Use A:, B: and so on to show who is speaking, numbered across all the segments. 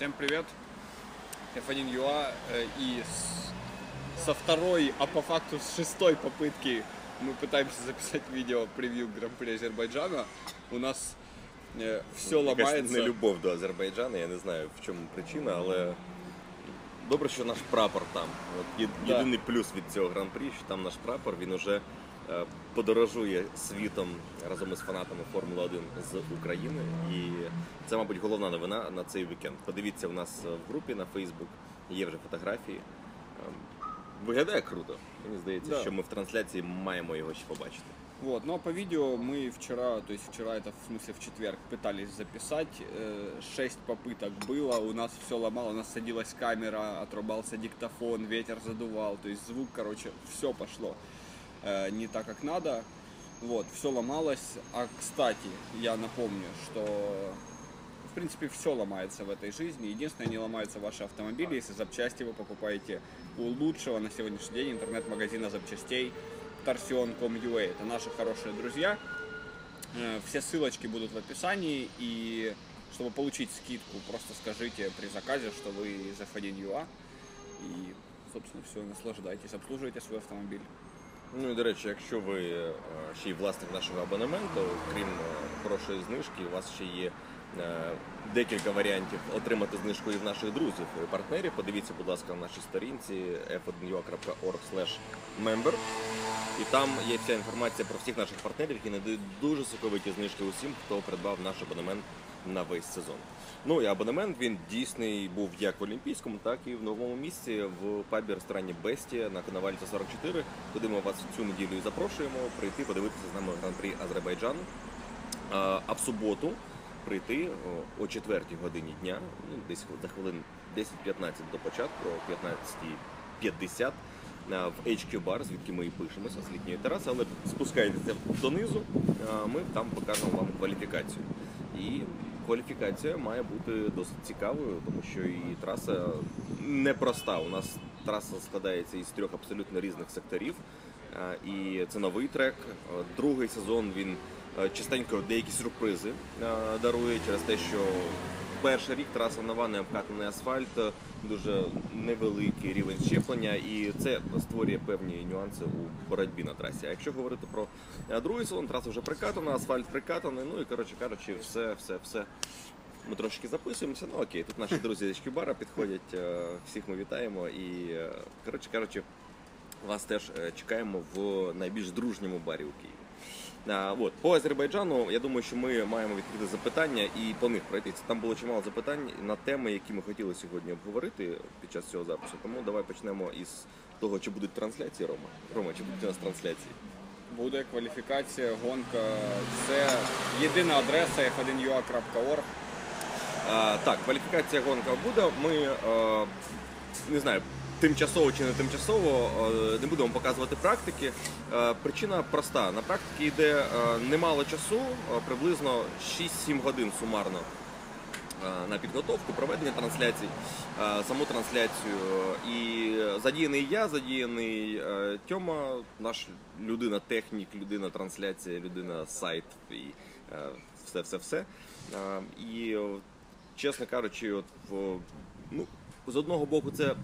A: Всем привет! F1 UA э, и с- со второй, а по факту с шестой попытки мы пытаемся записать видео превью Гран-при Азербайджана. У нас все
B: Якась
A: ломается.
B: нелюбов до Азербайджану, я не знаю в чому причина, але добре, що наш прапор там. От є-
A: Да.
B: єдиний плюс від цього гран-прі, що там наш прапор, він уже е, подорожує світом разом із фанатами Формули 1 з України. І це, мабуть, головна новина на цей вікенд. Подивіться, у нас в групі на Facebook є вже фотографії. Ем, Виглядає круто. Мені здається,
A: Да.
B: що ми в трансляції маємо його ще побачити.
A: Вот, но по видео мы вчера, то есть вчера это в смысле в четверг пытались записать, Э, шесть попыток было, у нас все ломало, у нас садилась камера, отрубался диктофон, ветер задувал, то есть звук, короче, все пошло э, Не так, как надо, вот, все ломалось, а кстати, я напомню, что в принципе все ломается в этой жизни, единственное, не ломаются ваши автомобили, если запчасти вы покупаете у лучшего на сегодняшний день интернет-магазина запчастей, Torsion.com.ua. Это наши хорошие друзья. Э, Все ссылочки будут в описании. И чтобы получить скидку, просто скажите при заказе, что вы из F1.ua. И, собственно, все, наслаждайтесь, обслуживайте свой автомобиль.
B: Ну і до речі, якщо ви е, ще й власник нашого абонементу, крім е, хорошої знижки, у вас ще є е, декілька варіантів отримати знижку і в наших друзів і партнерів. Подивіться, будь ласка, на нашій сторінці f1ua.org member. І там є вся інформація про всіх наших партнерів, які надають дуже соковиті знижки усім, хто придбав наш абонемент на весь сезон. Ну і абонемент він дійсний був як в Олімпійському, так і в новому місці в пабі ресторані Бестія на Коновальця 44, куди ми вас цю неділю і запрошуємо прийти подивитися з нами гран-прі Азербайджану. А в суботу прийти о 4 годині дня, ну, десь за хвилин 10-15 до початку, о 15.50 в HQ Bar, звідки ми і пишемося з літньої тераси, але спускайтеся донизу, ми там покажемо вам кваліфікацію. І кваліфікація має бути досить цікавою, тому що і траса непроста. У нас траса складається із трьох абсолютно різних секторів. Е, І це новий трек. Е, Другий сезон він е, частенько деякі сюрпризи дарує через те, що перший рік траса нова, не обкатаний асфальт, дуже невеликий рівень щеплення, і це створює певні нюанси у боротьбі на трасі. А якщо говорити про е, другий сезон, траса вже прикатана, асфальт прикатаний. Ну і коротше кажучи, все, все, все. Ми трошки записуємося. Ну окей, тут наші друзі з Чкібара підходять. е, Всіх ми вітаємо. І е, коротше кажучи, вас теж чекаємо в найбільш дружньому барі у Києві. От, по Азербайджану, я думаю, що ми маємо відкрити запитання і по них пройтися. Там було чимало запитань на теми, які ми хотіли сьогодні обговорити під час цього запису. Тому давай почнемо із того, чи будуть трансляції, Рома. Рома, чи будуть у нас трансляції?
A: Буде кваліфікація, гонка. Це єдина адреса f1ua.org.
B: Так, кваліфікація гонка буде. Ми е, не знаю, тимчасово чи не тимчасово е, не будемо показувати практики. Е, причина проста: на практиці йде е, немало часу, приблизно 6-7 годин сумарно. На підготовку, проведення трансляцій, саму трансляцію. І задіяний я, задіяний Тьома, наш людина технік, людина трансляція, людина сайт і все, все, все. І чесно кажучи, от ну, з одного боку, це е,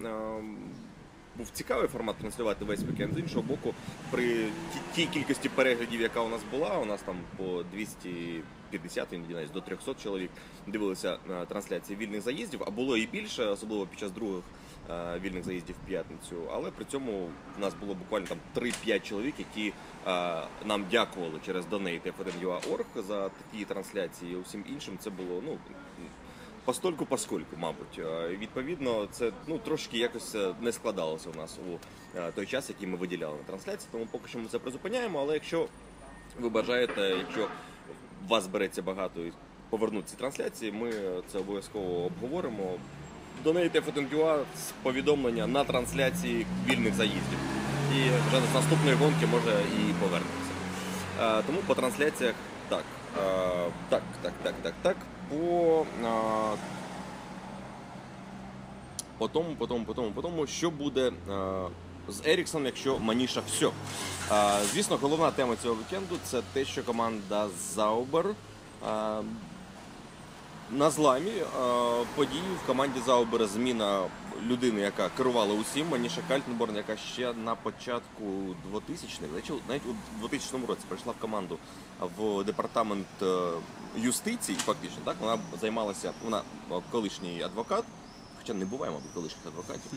B: був цікавий формат транслювати весь вікенд, з іншого боку, при ті- тій кількості переглядів, яка у нас була, у нас там по 250, іноді навіть до 300 чоловік дивилися е, трансляції вільних заїздів, а було і більше, особливо під час других е, вільних заїздів в п'ятницю. Але при цьому у нас було буквально там 3-5 чоловік, які е, нам дякували через Donate F1.ua.org за такі трансляції. Усім іншим це було ну постольку поскольку, мабуть. Е, Відповідно, це ну трошки якось е, не складалося у нас у е, той час, який ми виділяли на трансляції. Тому поки що ми це призупиняємо. Але якщо ви бажаєте, якщо вас береться багато і повернуть ці трансляції, ми це обов'язково обговоримо. Донейте FNQA з повідомлення на трансляції вільних заїздів. І вже з наступної гонки може і повернемося. Е, Тому по трансляціях так. Так, так, так, так, так. По, по тому, по тому, по тому, по тому, що буде з Еріксом, якщо Маніша все. Звісно, головна тема цього вікенду це те, що команда Заубер На зламі е, події в команді Заубера зміна людини, яка керувала усім, Маніша Кальтенборн, яка ще на початку 2000-х, навіть- у 2000 році прийшла в команду в департамент е, юстиції, фактично, так вона займалася, вона е, колишній адвокат. Хоча не буває, мабуть, колишніх адвокатів.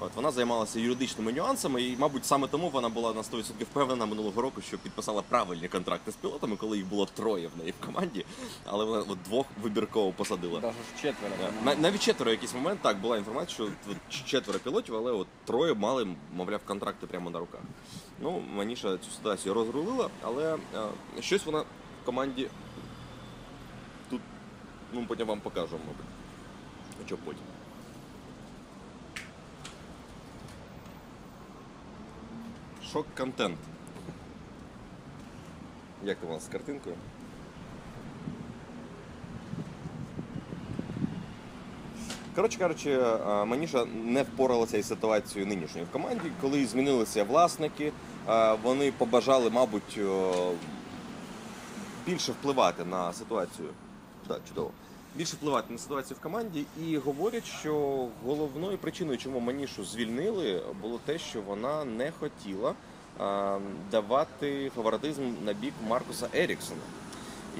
B: От вона займалася юридичними нюансами, і, мабуть, саме тому вона була на 100% впевнена минулого року, що підписала правильні контракти з пілотами, коли їх було троє в неї в команді, але вона от двох вибірково посадила.
A: Даже четверо.
B: Е, Навіть четверо якийсь момент так була інформація, що от четверо пілотів, але от троє мали, мовляв, контракти прямо на руках. Ну, Маніша цю ситуацію розрулила, але е, щось вона в команді ну потім вам покажу, мабуть. А що потім. Шок-контент. Як у вас з картинкою? Коротше кажучи, е, Маніша не впоралася із ситуацією нинішньою в команді. Коли змінилися власники, е, вони побажали, мабуть, е, більше впливати на ситуацію. Так, чудово. Більше впливати на ситуацію в команді і говорять, що головною причиною, чому Манішу звільнили, було те, що вона не хотіла давати фаворитизм на бік Маркуса Еріксона.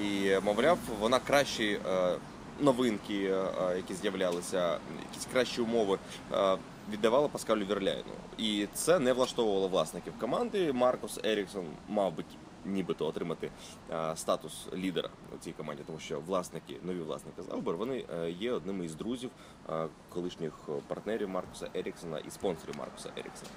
B: І, мовляв, вона кращі е, новинки, е, які з'являлися, якісь кращі умови е, віддавала Паскалю Вірляйну. І це не влаштовувало власників команди. Маркус Еріксон мав би нібито отримати е, статус лідера у цій команді, тому що власники, нові власники Заубер, вони е, є одними із друзів е, колишніх партнерів Маркуса Еріксона і спонсорів Маркуса Еріксона.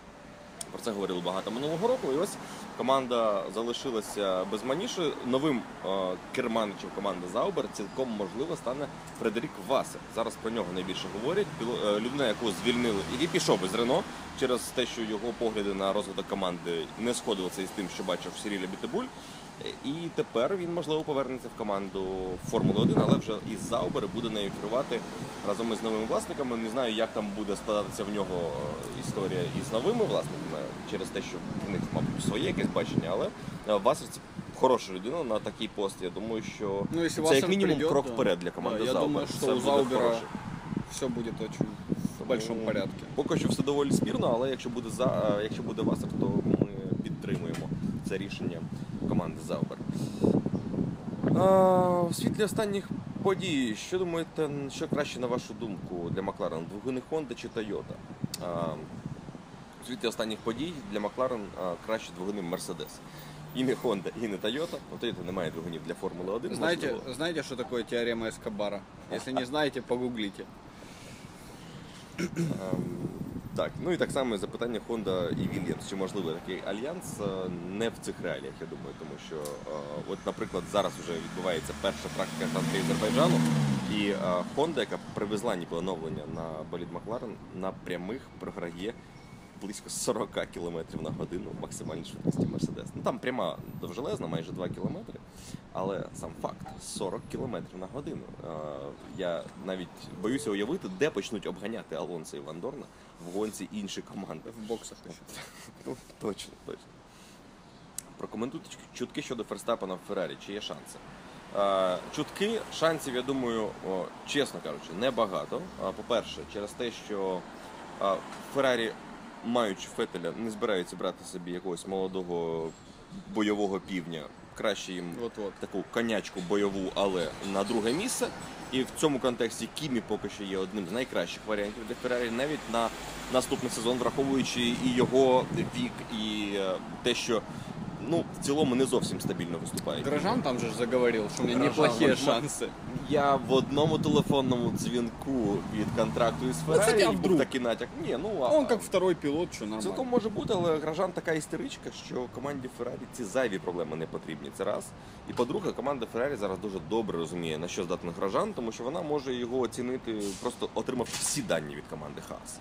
B: Про це говорили багато минулого року. І ось команда залишилася без маніші. Новим е, керманичем команди Заубер цілком можливо стане Фредерік Васе. Зараз про нього найбільше говорять. Е, людина, яку звільнили, і пішов із Рено через те, що його погляди на розвиток команди не сходилися із тим, що бачив Сіріля Бітебуль. І тепер він можливо повернеться в команду Формули 1, але вже із Заубер буде нею керувати разом із новими власниками. Не знаю, як там буде складатися в нього е, історія із новими власниками через те, що в них, мабуть, своє якесь бачення, але е, Васер це хороша людина на такий пост. Я думаю, що
A: Ну,
B: це як мінімум
A: придет,
B: крок
A: да.
B: вперед для команди
A: Да, я
B: Заубер.
A: думаю,
B: Це
A: у
B: буде
A: Заубера все будет очень в
B: Тому
A: большом порядке.
B: Поки що все доволі спірно, але якщо буде за е, якщо буде Васер, то ми підтримуємо це рішення команди Заубер. У світлі останніх подій, що думаєте, що краще на вашу думку для Макларена? Двигуни Honda чи Toyota? А, У світлі останніх подій для Макларен краще двигуни Mercedes. І не Honda, і не Toyota. У Toyota немає двигунів для Формули 1.
A: Знаете,
B: можливо.
A: знаете, что такое теорема Эскобара? Если не знаете, погуглите.
B: Так, ну і так само запитання Honda і Williams. Чи можливий такий альянс Е, не в цих реаліях, я думаю, тому що, е, от, наприклад, зараз вже відбувається перша практика Гран-при Азербайджану, і е, Honda, яка привезла ніби оновлення на болід Макларен, на прямих програє близько 40 км на годину максимальній швидкості Mercedes. Ну там пряма довжелезна, майже 2 км, але сам факт 40 км на годину. Я навіть боюся уявити, де почнуть обганяти Алонсо і Ван Дорна в гонці інші команди.
A: В боксах.
B: Ну, точно, точно. Прокоментуйте чутки щодо Ферстапена в Феррарі. Чи є шанси? Чутки, шансів, я думаю, чесно кажучи, небагато. По-перше, через те, що Феррарі, маючи Фетеля, не збираються брати собі якогось молодого бойового півня. Краще їм
A: от -от.
B: таку конячку бойову, але на друге місце. І в цьому контексті Кімі поки що є одним з найкращих варіантів для Феррарі, навіть на наступний сезон, враховуючи і його вік, і е, те, що ну в цілому не зовсім стабільно виступає.
A: Грожан там же ж заговорил, что у меня неплохие шансы.
B: Я в одному телефонному дзвінку від контракту із Феррарі
A: а
B: був
A: вдруг?
B: такий натяк. Ні, ну а
A: Он как второй пилот, что
B: Цілком може бути, але Гражан така істеричка, що команді Феррарі ці зайві проблеми не потрібні. Це раз. І по-друге, команда Феррарі зараз дуже добре розуміє, на що здатний Гражан, тому що вона може його оцінити, просто отримавши всі дані від команди Хас.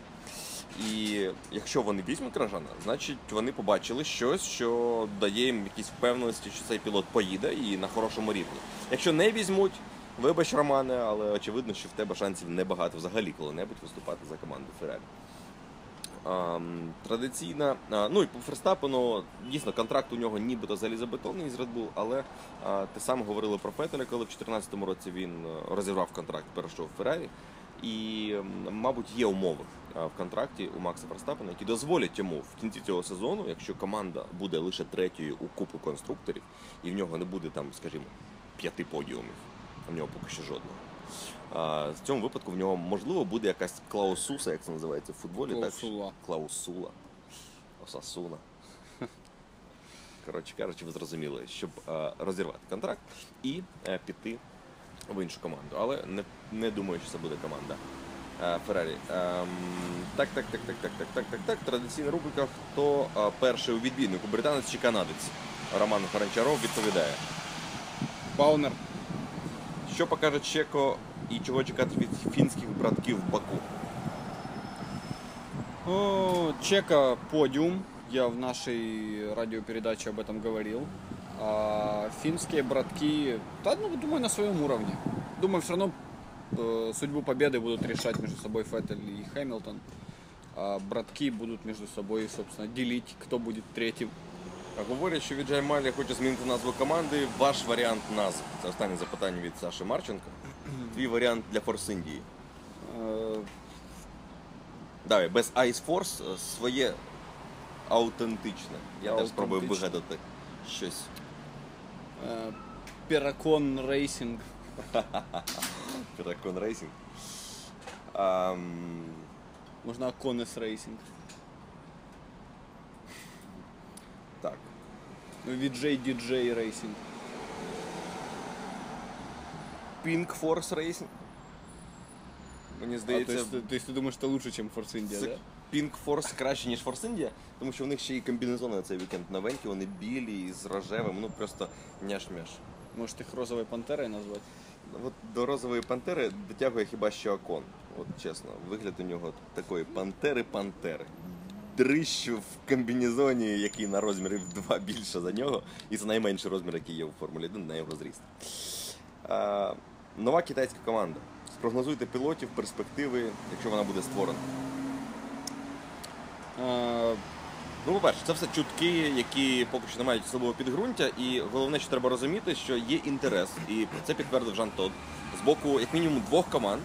B: І якщо вони візьмуть Гражана, значить вони побачили щось, що дає їм якісь впевненості, що цей пілот поїде і на хорошому рівні. Якщо не візьмуть, вибач, Романе, але очевидно, що в тебе шансів небагато взагалі коли-небудь виступати за команду Феррарі. традиційна. Ну і по Ферстапену, дійсно, контракт у нього нібито залізобетонний з Red Bull, але те саме говорили про Фетеля, коли в 2014 році він е, розірвав контракт, перейшов в Феррарі. І, мабуть, є умови в контракті у Макса Ферстапена, які дозволять йому в кінці цього сезону, якщо команда буде лише третьою у купу конструкторів, і в нього не буде там, скажімо, п'яти подіумів, в нього поки що жодного. А, в цьому випадку в нього можливо буде якась клаусуса, як це називається в футболі.
A: Клаусула.
B: Так? Клаусула. Осасуна. Коротше кажучи, ви зрозуміли, щоб е, розірвати контракт і е, піти в іншу команду. Але не, не думаю, що це буде команда е, Феррарі. Ем, так, так, так, так, так, так, так, так, так. Традиційна рубрика Хто е, перший у відбійнику? Британець чи канадець? Роман Фаранчаров відповідає.
A: Паунер.
B: Що покаже Чеко і чого чекати від фінських братків в Баку?
A: О, Чека подиум. Я в нашей радиопередаче об этом говорил. А финские братки, да, ну, думаю, на своем уровне. Думаю, все равно э, судьбу победы будут решать между собой Феттель и Хэмилтон. А братки будут между собой, собственно, делить, кто будет третьим.
B: Говорять, що Віджай Малі хоче змінити назву команди. Ваш варіант назв. Це останнє запитання від Саші Марченка. Твій варіант для Форс Індії.
A: Э,
B: Давай, без Ice Force е, своє аутентичне. Я теж спробую вигадати щось.
A: э, Перакон Рейсинг.
B: Піракон Рейсінг. Ам,
A: Можно Аконес Рейсинг.
B: так.
A: Ну, VJ DJ Рейсинг.
B: Pink Force Racing. Мені
A: А, то,
B: здається,
A: есть, ты- то есть ты думаешь, это лучше, чем Force India,
B: Це
A: да?
B: Pink Force краще, ніж Force India, тому що в них ще і комбінезони на цей вікенд новенькі, вони білі з рожевим, ну просто няш-мяш.
A: Может, их розовой пантерой назвать?
B: От до розової пантери дотягує хіба що окон. От чесно, вигляд у нього такої пантери-пантери. Дрищ в комбінезоні, який на розмірі в два більше за нього, і це найменший розмір, який є у Формулі 1 на його зріст. Нова китайська команда. Спрогнозуйте пілотів, перспективи, якщо вона буде створена. Ну, по-перше, це все чутки, які поки що не мають особливого підґрунтя, і головне, що треба розуміти, що є інтерес, і це підтвердив Жан Тод з боку, як мінімум, двох команд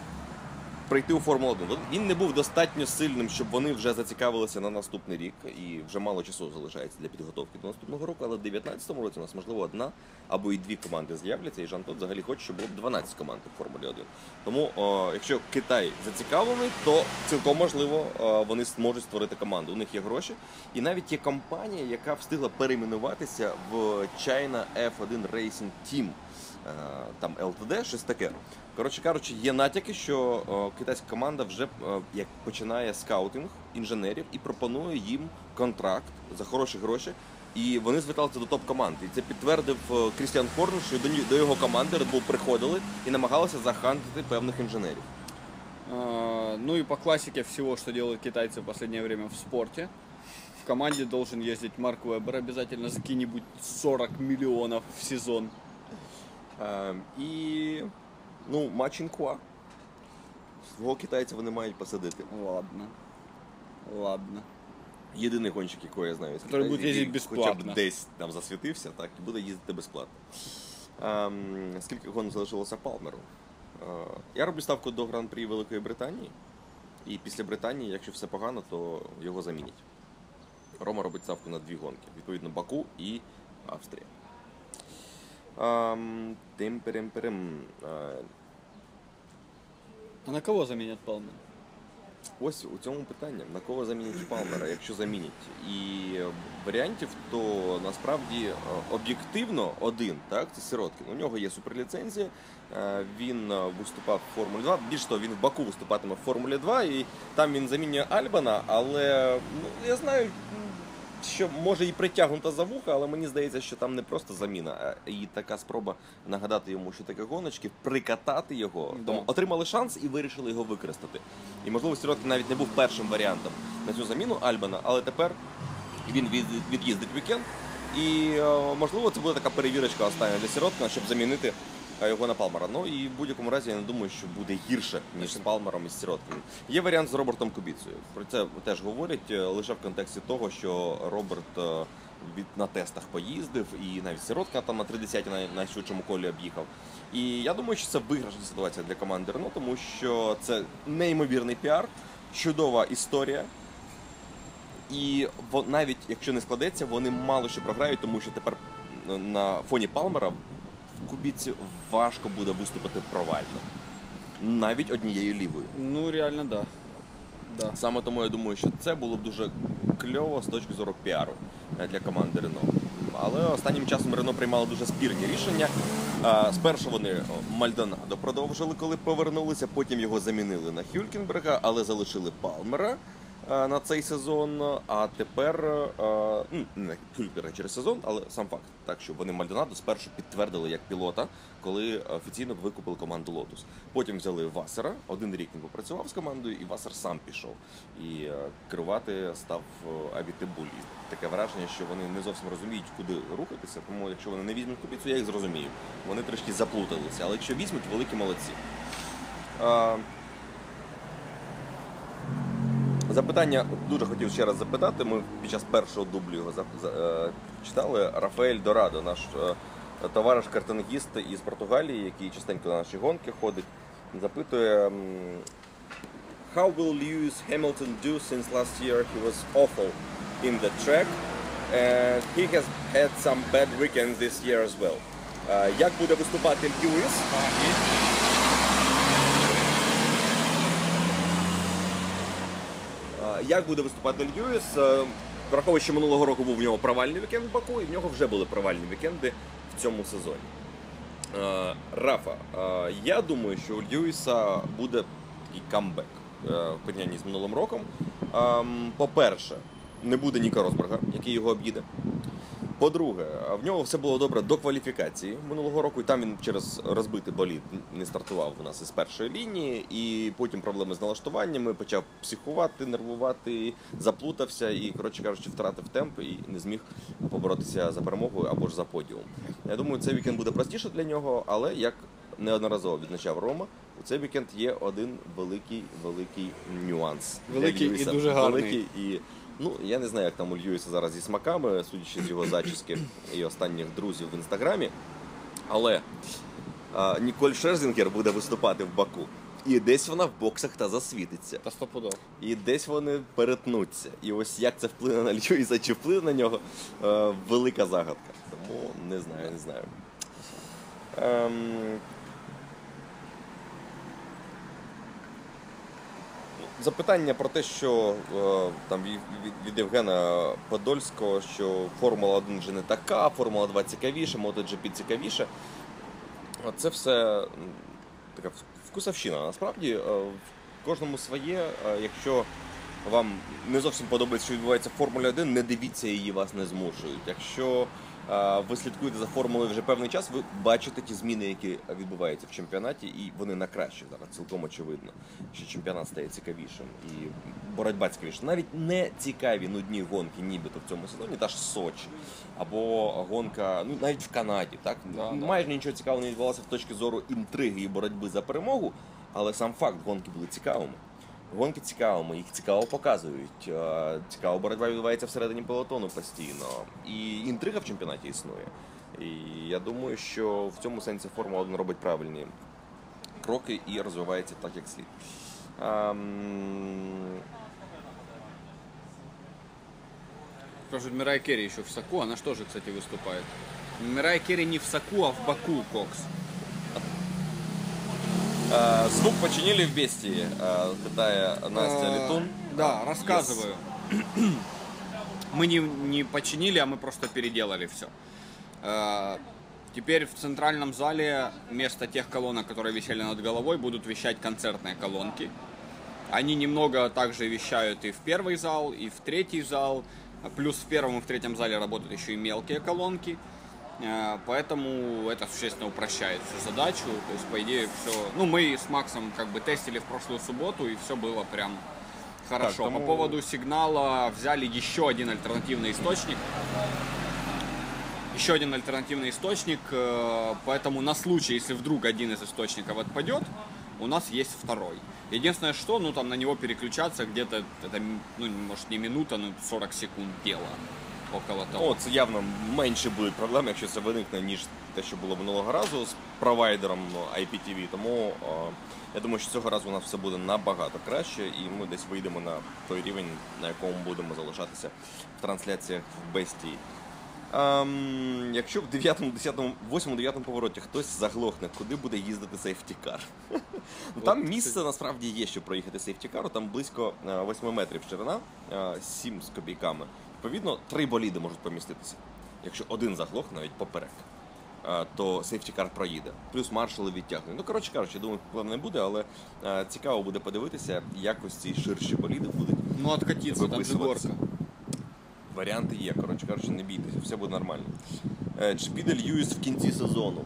B: прийти у Формулу 1. Він не був достатньо сильним, щоб вони вже зацікавилися на наступний рік, і вже мало часу залишається для підготовки до наступного року. Але в 2019 році у нас можливо одна або і дві команди з'являться, і Жан Тод взагалі хоче, щоб було б 12 команд у Формулі 1. Тому, о, якщо Китай зацікавлений, то цілком можливо о, вони зможуть створити команду. У них є гроші, і навіть є компанія, яка встигла перейменуватися в China F1 Racing Team. Е, Там LTD, щось таке. Коротше кажучи, є натяки, що о, китайська команда вже е, як починає скаутинг інженерів і пропонує їм контракт за хороші гроші. І вони зверталися до топ-команд. І це підтвердив е, Крістіан Хорн, що до, його команди Red Bull приходили і намагалися захантити певних інженерів.
A: ну и по классике всего, что делают китайцы в последнее время в спорте. В команде должен ездить Марк Вебер обязательно за какие-нибудь 40 миллионов в сезон.
B: Е, і ну, Мачінкуа. Свого китайця вони мають посадити.
A: Ладно. Ладно.
B: Єдиний гонщик, якого я знаю, з
A: Который буде їздити
B: який Хоча
A: безплатно.
B: б десь там засвітився, так, і буде їздити безплатно. Ем, скільки гон залишилося Палмеру? Е, я роблю ставку до Гран-прі Великої Британії. І після Британії, якщо все погано, то його замінять. Рома робить ставку на дві гонки. Відповідно, Баку і Австрія. Ем, тим-перем-перем. Е,
A: А на кого заменят Палмер?
B: Ось у цьому питання. На кого замінять Палмера, якщо замінять? І варіантів, то насправді е, об'єктивно один, так, це Сироткін. У нього є суперліцензія, е, він е, виступав в Формулі 2. Більш того, він в Баку виступатиме в Формулі 2, і там він замінює Альбана, але ну, я знаю, що може і притягнута за вуха, але мені здається, що там не просто заміна, а і така спроба нагадати йому, що таке гоночки, прикатати його.
A: Да.
B: Тому отримали шанс і вирішили його використати. І можливо, Сіроткін навіть не був першим варіантом на цю заміну Альбана, але тепер він від, від'їздить вікенд. І е, можливо це буде така перевірочка остання для Сіроткіна, щоб замінити а його на Палмера. Ну і в будь-якому разі я не думаю, що буде гірше, ніж з Палмером і з Сіроткою. Є варіант з Робертом Кубіцею. Про це теж говорять е, лише в контексті того, що Роберт е, від на тестах поїздив, і навіть Сіротка там на 30 на найшвидшому колі об'їхав. І я думаю, що це виграшна ситуація для команди Рено, тому що це неймовірний піар, чудова історія. І навіть якщо не складеться, вони мало що програють, тому що тепер на фоні Палмера Кубіці важко буде виступити провально. Навіть однією лівою.
A: Ну, реально, да. Да.
B: Саме тому я думаю, що це було б дуже кльово з точки зору піару е, для команди Рено. Але останнім часом Рено приймало дуже спірні рішення. Спершу вони Мальдонадо продовжили, коли повернулися, потім його замінили на Хюлькенберга, але залишили Палмера е, на цей сезон. А тепер е, ну, не на через сезон, але сам факт, так що вони Мальдонадо спершу підтвердили як пілота, коли офіційно викупили команду Лотус. Потім взяли Васера, один рік він попрацював з командою, і Васер сам пішов. І е, керувати став е, І Таке враження, що вони не зовсім розуміють, куди рухатися. Тому якщо вони не візьмуть кубіцу, я їх зрозумію. Вони трішки заплуталися. Але якщо візьмуть, великі молодці. Запитання дуже хотів ще раз запитати. Ми під час першого дублю його е, читали. Рафаель Дорадо, наш е, товариш картингіст із Португалії, який частенько на наші гонки ходить, запитує. How will Lewis Hamilton do since last year he was awful in the track and he has had some bad weekends this year as well. Е, Як буде виступати Льюіс? Е, Як буде виступати Льюіс? Е, Враховуючи, минулого року був в нього провальний вікенд в Баку, і в нього вже були провальні вікенди в цьому сезоні. Е, Рафа, е, я думаю, що у Льюіса буде такий камбек в порівнянні з минулим роком. Ем, По-перше, не буде Ніка Розберга, який його об'їде. По-друге, в нього все було добре до кваліфікації минулого року, і там він через розбитий болід не стартував у нас із першої лінії, і потім проблеми з налаштуваннями, почав психувати, нервувати, заплутався і, коротше кажучи, втратив темп і не зміг поборотися за перемогою або ж за подіум. Я думаю, цей вікенд буде простіше для нього, але як неодноразово відзначав Рома, у цей вікенд є один великий великий нюанс.
A: Великий і дуже гарний.
B: Великий і Ну, я не знаю, як там у Льюіса зараз зі смаками, судячи з його зачіски і останніх друзів в інстаграмі. Але а, Ніколь Шерзінгер буде виступати в Баку. І десь вона в боксах та засвітиться.
A: Та стопудов.
B: І десь вони перетнуться. І ось як це вплине на Льюіса чи вплине на нього, е, велика загадка. Тому не знаю, не знаю. Ем... Запитання про те, що е, там від, Євгена Подольського, що Формула 1 вже не така, Формула 2 цікавіше, MotoGP цікавіше. Це все така вкусовщина. Насправді е, в кожному своє. Е, Якщо вам не зовсім подобається, що відбувається в Формулі 1, не дивіться її, вас не змушують. Якщо ви слідкуєте за формулою вже певний час, ви бачите ті зміни, які відбуваються в чемпіонаті, і вони на краще зараз цілком очевидно, що чемпіонат стає цікавішим і боротьба цікавіша. Навіть не цікаві нудні гонки, нібито в цьому сезоні, та ж Сочі, або гонка, ну навіть в Канаді, так
A: Да, да.
B: нічого цікавого не відбувалося з точки зору інтриги і боротьби за перемогу, але сам факт гонки були цікавими. Гонки цікавими, їх цікаво показують. е, Цікава боротьба відбувається всередині пелотону постійно. І інтрига в чемпіонаті існує. І я думаю, що в цьому сенсі Формула 1 робить правильні кроки і розвивається так, як слід. Ем,
A: Спрашивают, Мирай Керри еще в Саку, она что же, кстати, выступает? Мирай Керри не в Саку, а в Баку, Кокс.
B: е, Звук починили в Бестии, е, питає Настя
A: Э,
B: Літун.
A: Да, рассказываю. Мы не, не починили, а мы просто переделали все. Теперь в центральном зале вместо тех колонок, которые висели над головой, будут вещать концертные колонки. Они немного также вещают и в первый зал, и в третий зал. Плюс в первом и в третьем зале работают еще и мелкие колонки. Э, Поэтому это существенно упрощает всю задачу. То есть, по идее, все... Ну, мы с Максом как бы тестили в прошлую субботу, и все было прям хорошо.
B: Так, тому-
A: По поводу сигнала взяли еще один альтернативный источник. еще один альтернативный источник, э, поэтому на случай, если вдруг один из источников отпадет, у нас есть второй. Единственное, что, ну там на него переключаться где-то, это, ну может не минута, но 40 секунд дела. Около того.
B: О, це явно менше будуть проблем, якщо це виникне, ніж те, що було минулого разу з провайдером IPTV. Тому е, я думаю, що цього разу у нас все буде набагато краще, і ми десь вийдемо на той рівень, на якому будемо залишатися в трансляціях в Бесті. Ем, якщо в 9, 10, 8, 9 повороті хтось заглохне, куди буде їздити сейфтікар? Ну, Там місце насправді є, щоб проїхати сейфтікару, там близько е, 8 метрів ширина, е, 7 з копійками. Відповідно, три боліди можуть поміститися. Якщо один заглох, навіть поперек, е, то сейфтікар проїде. Плюс маршали відтягнуть. Ну, коротше кажучи, думаю, проблем не буде, але е, цікаво буде подивитися, як ось ці ширші боліди будуть.
A: Ну откатиться, там же горка.
B: Варіанти є, коротше кажучи, не бійтеся, все буде нормально. Е, Чи піде Льюіс в кінці сезону?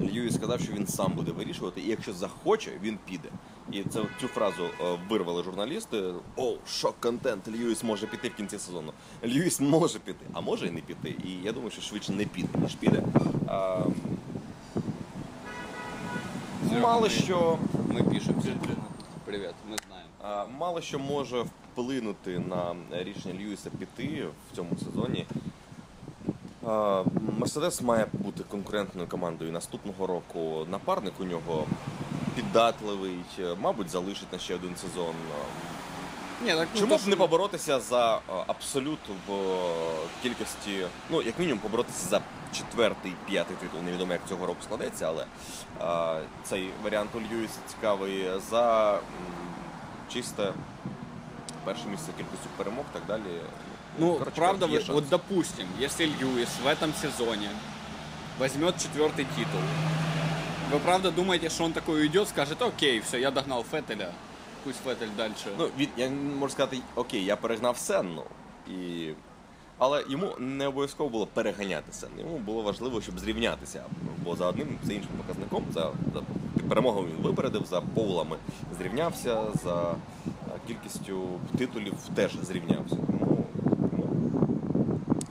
B: Льюіс сказав, що він сам буде вирішувати, і якщо захоче, він піде. І це цю фразу е, вирвали журналісти. О, шок контент. Льюіс може піти в кінці сезону. Льюіс може піти, а може і не піти. І я думаю, що швидше не піде, ніж піде. А, мало що.
A: Мы пишем. Привет, мы знаем.
B: А, Мало що може вплинути на рішення Льюіса піти в цьому сезоні. Мерседес має бути конкурентною командою наступного року. Напарник у нього піддатливий, мабуть, залишить на ще один сезон.
A: Не, так, ну,
B: Чому
A: то,
B: б не поборотися за а, абсолют в е, кількості, ну як мінімум поборотися за четвертий, п'ятий титул. Невідомо як цього року складеться, але а, цей варіант у Льюіса цікавий за м, чисте перше місце кількістю перемог, так далі.
A: Ну,
B: коротше,
A: правда,
B: є
A: вы-
B: шанс.
A: вот допустим, если Льюис в этом сезоне возьмет четвертый титул, вы правда думаете, что он такой уйдет, скажет, окей, все, я догнал Феттеля, пусть Феттель дальше.
B: Ну, він, я можу сказати, окей, я перегнав Сенну. І... Але йому не обов'язково було переганяти Сенну. Йому було важливо, щоб зрівнятися. Бо за одним, за іншим показником, за, за перемогою він випередив, за поулами зрівнявся, за е, кількістю титулів теж зрівнявся. Тому, тому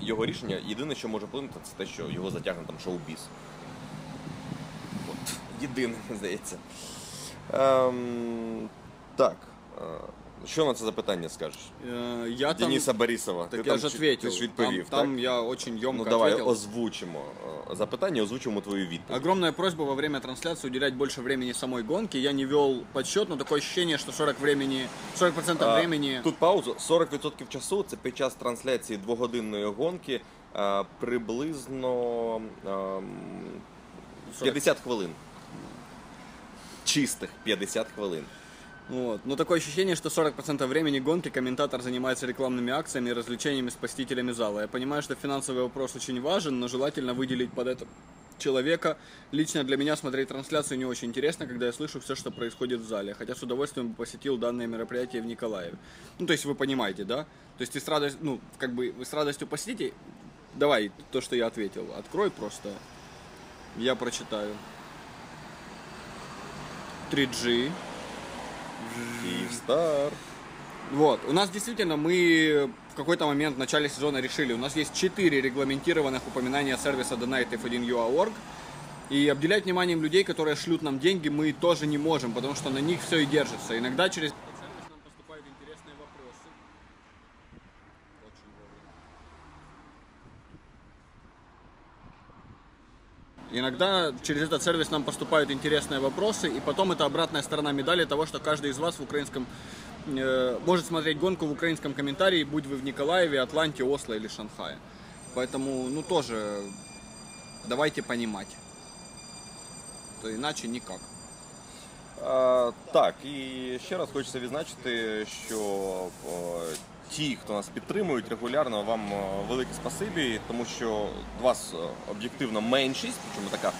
B: його рішення, єдине, що може вплинути, це те, що його затягне там шоу-біз. От, здається. Ем, так. е, Що на це запитання скажеш?
A: Э, я там...
B: Дениса Борисова.
A: Так
B: ти
A: я
B: там,
A: ж ответил.
B: Ти ж відповів,
A: там, там я очень емко
B: Ну давай
A: ответил.
B: озвучимо е, запитання, озвучимо твою відповідь.
A: Огромная просьба во время трансляции уделять больше времени самой гонке. Я не вел подсчет, но такое ощущение, что 40 времени, 40%
B: А,
A: времени...
B: Тут паузу. 40% часу це під час трансляції двогодинної гонки е, приблизно ем, 50 хвилин. Чистих 50 хвилин.
A: Вот. Но такое ощущение, что 40% времени гонки комментатор занимается рекламными акциями и развлечениями с посетителями зала. Я понимаю, что финансовый вопрос очень важен, но желательно выделить под это человека. Лично для меня смотреть трансляцию не очень интересно, когда я слышу все, что происходит в зале. Хотя с удовольствием бы посетил данное мероприятие в Николаеве. Ну, то есть вы понимаете, да? То есть ты с радостью, ну, как бы вы с радостью посетите. Давай, то, что я ответил. Открой просто. Я прочитаю. 3G.
B: Київстар.
A: Вот, у нас действительно мы в какой-то момент в начале сезона решили, у нас есть 4 регламентированных упоминания сервиса Donate F1UA.org, и обделять вниманием людей, которые шлют нам деньги, мы тоже не можем, потому что на них все и держится. Иногда через этот сервис нам поступают интересные вопросы. Очень вовремя. Иногда через этот сервис нам поступают интересные вопросы, и потом это обратная сторона медали того, что каждый из вас в украинском э, может смотреть гонку в украинском комментарии, будь вы в Николаеве, Атланте, Осло или Шанхае. Поэтому, ну тоже давайте понимать. То иначе никак.
B: А, так, і ще раз хочеться відзначити, що ті, хто нас підтримують регулярно, вам о, велике спасибі, тому що вас о, об'єктивно меншість, причому така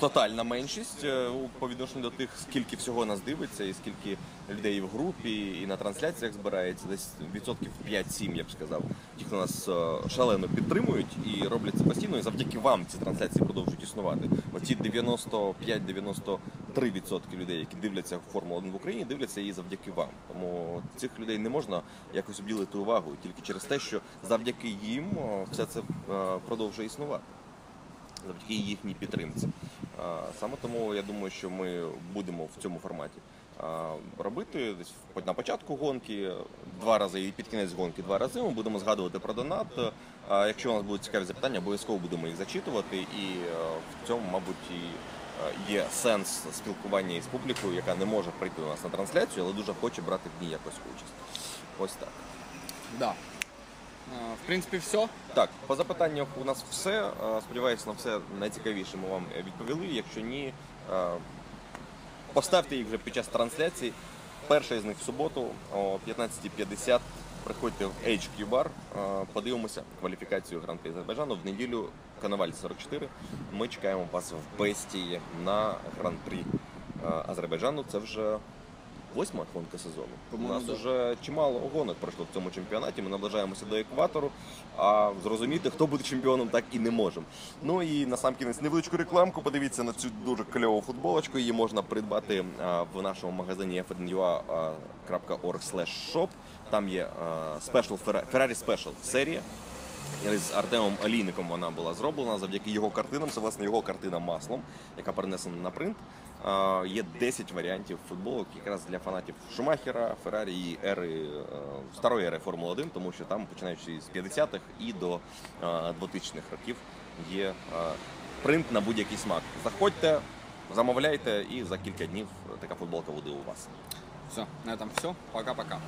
B: тотальна меншість е, по відношенню до тих, скільки всього нас дивиться, і скільки людей в групі, і на трансляціях збирається, десь відсотків 5-7, я б сказав. Ті, хто нас е, шалено підтримують і роблять це постійно, і завдяки вам ці трансляції продовжують існувати. Оці 95-93% людей, які дивляться Формулу 1 в Україні, дивляться її завдяки вам. Тому цих людей не можна якось обділити увагу тільки через те, що завдяки їм е, все це е, продовжує існувати завдяки їхній підтримці. Саме тому я думаю, що ми будемо в цьому форматі робити десь на початку гонки, два рази і під кінець гонки два рази. Ми будемо згадувати про донат. Якщо у нас будуть цікаві запитання, обов'язково будемо їх зачитувати, і е, в цьому, мабуть, і е, є сенс спілкування із публікою, яка не може прийти до нас на трансляцію, але дуже хоче брати в ній якось участь. Ось так.
A: Да. В принципе, все.
B: Так, по запитаннях у нас все. Е, Сподіваюся, на все найцікавіше ми вам відповіли. Якщо ні, е, поставте їх вже під час трансляції. Перша із них в суботу о 15.50. Приходьте в HQ Bar, е, подивимося кваліфікацію Гран-при Азербайджану. В неділю Коноваль 44. Ми чекаємо вас в Бестії на Гран-при е, Азербайджану. Це вже восьма гонка сезону. У нас
A: да.
B: вже чимало гонок пройшло в цьому чемпіонаті. Ми наближаємося до екватору. А зрозуміти, хто буде чемпіоном, так і не можемо. Ну і на сам кінець невеличку рекламку. Подивіться на цю дуже кльову футболочку. Її можна придбати в нашому магазині f1ua.org.shop. Там є Ferrari Special серія. З Артемом Олійником вона була зроблена завдяки його картинам. Це власне його картина маслом, яка перенесена на принт. Є 10 варіантів футболок якраз для фанатів Шумахера, Феррарі і ери е, старої ери Формули 1, тому що там, починаючи з 50-х і до 2000-х років, є е, принт на будь-який смак. Заходьте, замовляйте, і за кілька днів така футболка буде у вас.
A: Все, на этом все. Пока-пока.